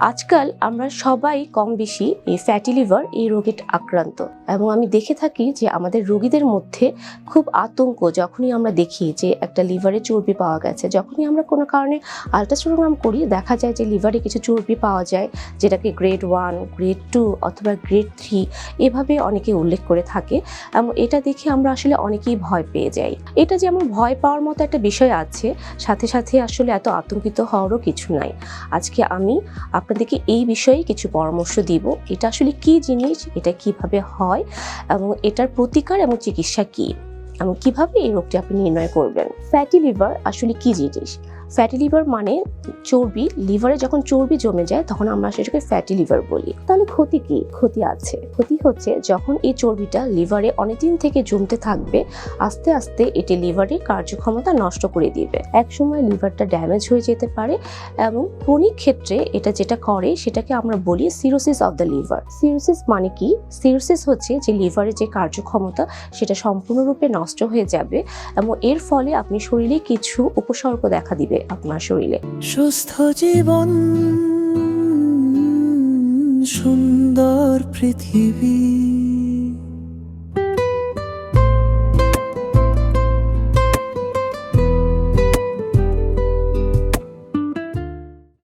আজকাল আমরা সবাই কম বেশি এই ফ্যাটি লিভার এই রোগে আক্রান্ত। এবং আমি দেখে থাকি যে আমাদের রোগীদের মধ্যে খুব আতঙ্ক যখনই আমরা দেখি যে একটা লিভারে চর্বি পাওয়া গেছে। যখনই আমরা কোনো কারণে আলট্রাসোনোগ্রাম করি, দেখা যায় যে লিভারে কিছু চর্বি পাওয়া যায়, যেটাকে গ্রেড ওয়ান গ্রেড টু অথবা গ্রেড থ্রি এভাবে অনেকে উল্লেখ করে থাকে। এবং এটা দেখে আমরা আসলে অনেকেই ভয় পেয়ে যাই। এটা যেমন ভয় পাওয়ার মতো একটা বিষয় আছে, সাথে সাথে আসলে এত আতঙ্কিত হওয়ারও কিছু নাই। আজকে আমি আপনাদেরকে এই বিষয়ে কিছু পরামর্শ দিব। এটা আসলে কি জিনিস? এটা কীভাবে হয়? এবং এটার প্রতিকার এবং চিকিৎসা কি? এবং কীভাবে এই রোগটি আপনি নির্ণয় করবেন? ফ্যাটি লিভার আসলে কি জিনিস? ফ্যাটি লিভার মানে চর্বি লিভারে যখন চর্বি জমে যায়, তখন আমরা সেটাকে ফ্যাটি লিভার বলি। তাহলে ক্ষতি কি? ক্ষতি আছে। ক্ষতি হচ্ছে যখন এই চর্বিটা লিভারে অনেকদিন থেকে জমতে থাকবে, আস্তে আস্তে এটি লিভারের কার্যক্ষমতা নষ্ট করে দিবে। একসময় লিভারটা ড্যামেজ হয়ে যেতে পারে এবং ক্রনিক ক্ষেত্রে এটা যেটা করে, সেটাকে আমরা বলি cirrhosis of the liver cirrhosis মানে কি? সিরোসিস হচ্ছে যে লিভারের যে কার্যক্ষমতা, সেটা সম্পূর্ণরূপে নষ্ট হয়ে যাবে এবং এর ফলে আপনি শরীরে কিছু উপসর্গ দেখা দিবে। আপনার শরীরে। সুস্থ জীবন সুন্দর পৃথিবী।